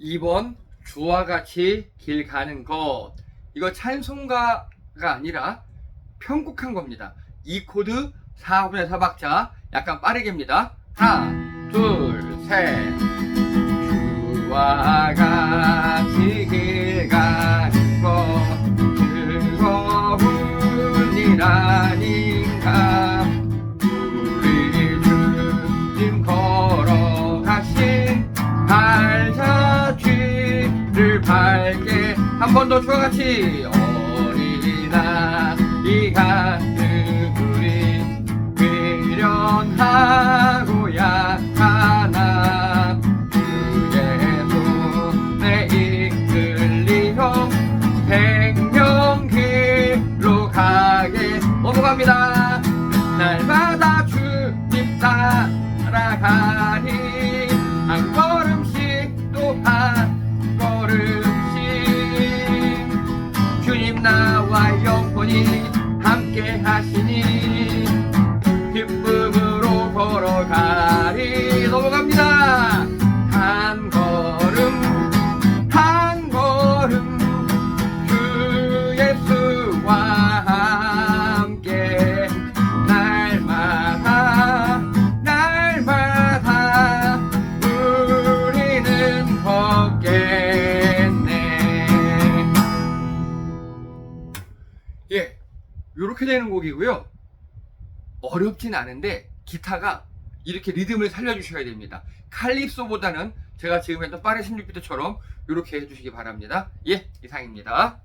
2번 주와 같이 길 가는 것 이거 찬송가가 아니라 편곡한 겁니다. 이 코드 4분의 4박자 약간 빠르게입니다. 하나 둘셋 주와 같이 길 가는 것 즐거운 일 아닌가 우리 주님 걸어가신 발 한 번더 주와 같이 어린아이 같은 우리 미련하고 약하나 주의 손에 이끌리어 백명길로 가게 넘어갑니다. 날마다 주님 따라가니 한걸 나와 영원히 함께 하시니 요렇게 되는 곡이고요. 어렵진 않은데 기타가 이렇게 리듬을 살려주셔야 됩니다. 칼립소보다는 제가 지금 했던 빠른 16비트처럼 이렇게 해주시기 바랍니다. 예 이상입니다